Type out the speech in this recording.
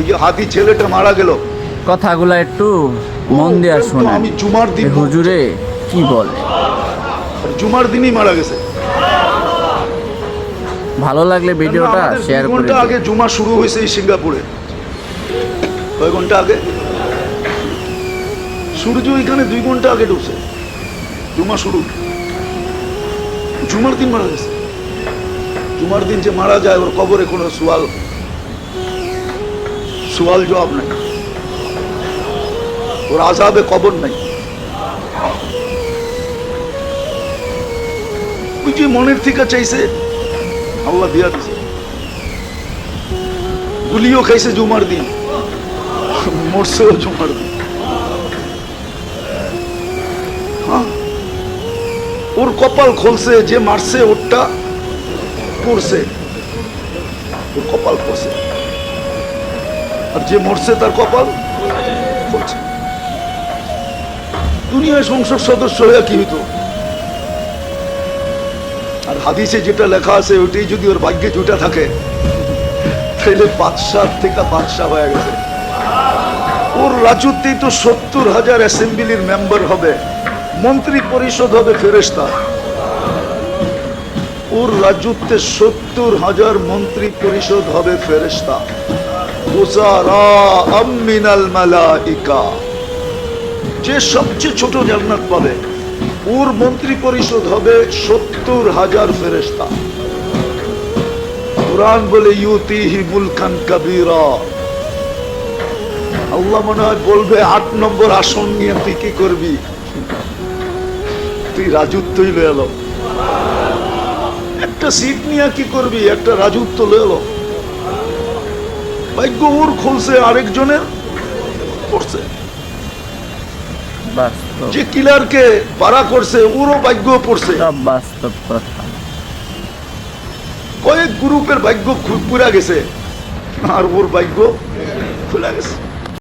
এই যে হাতি ছেলেটা মারা গেল। কথাগুলো একটু মন দিয়ে আমি জুমার দিন হুজুরে কি বলে? জুমার দিনই মারা গেছে। ভালো লাগলে ভিডিওটা শেয়ার করে ঘণ্টা আগে জুমা শুরু হয়েছে এই সিঙ্গাপুরে। কয় ঘণ্টা আগে? সূর্য এখানে দুই ঘণ্টা আগে ঢুকছে। জুমা শুরু। জুমার দিন মারা গেছে। জুমার দিন যে মারা যায় ওর কবরে কোনো সোয়াল সোয়াল জবাব নাই। ওর আজাবে কবর নাই। ওই যে মনের থেকে চাইছে, আল্লাহ দিয়া দিছে। গুলিও খাইছে জুমার দিন, মরছেও জুমার দিন। হ্যাঁ? ওর কপাল খুলছে, যে মারছে, ওরটা পড়ছে। ওর কপাল পড়ছে। আর যে মরছে তার কপাল? দুনিয়ায় সংসদ সদস্য হয়ে কি আর হাদিসে যেটা লেখা আছে, ওইটাই যদি ওর ভাগ্যে জুটা থাকে তাহলে বাদশাহ থেকে বাদশাহ হয়ে গেছে। ওর তো সত্তর হাজার অ্যাসেম্বলির মেম্বার হবে, মন্ত্রী পরিষদ হবে ফেরেস্তা ওর রাজত্বে সত্তর হাজার মন্ত্রী পরিষদ হবে ফেরেস্তা যে সবচেয়ে ছোট জান্নাত পাবে, ওর মন্ত্রী পরিষদ হবে সত্তর হাজার ফেরেস্তা কোরআন বলে, ইউতিহি মুলকান কাবিরা। আল্লাহ মনে হয় বলবে, আট নম্বর আসন নিয়ে তুই কি করবি? তুই রাজত্বই লয়ে এলো একটা সিট নিয়ে কি করবি? একটা রাজত্ব এলো ভাগ্য ওর খুলছে আরেকজনের করছে। যে কিলারকে পাড়া করছে ওরও ভাগ্য পড়ছে। কয়েক গ্রুপের ভাগ্য পুরা গেছে। আর ওর ভাগ্য খুলে গেছে।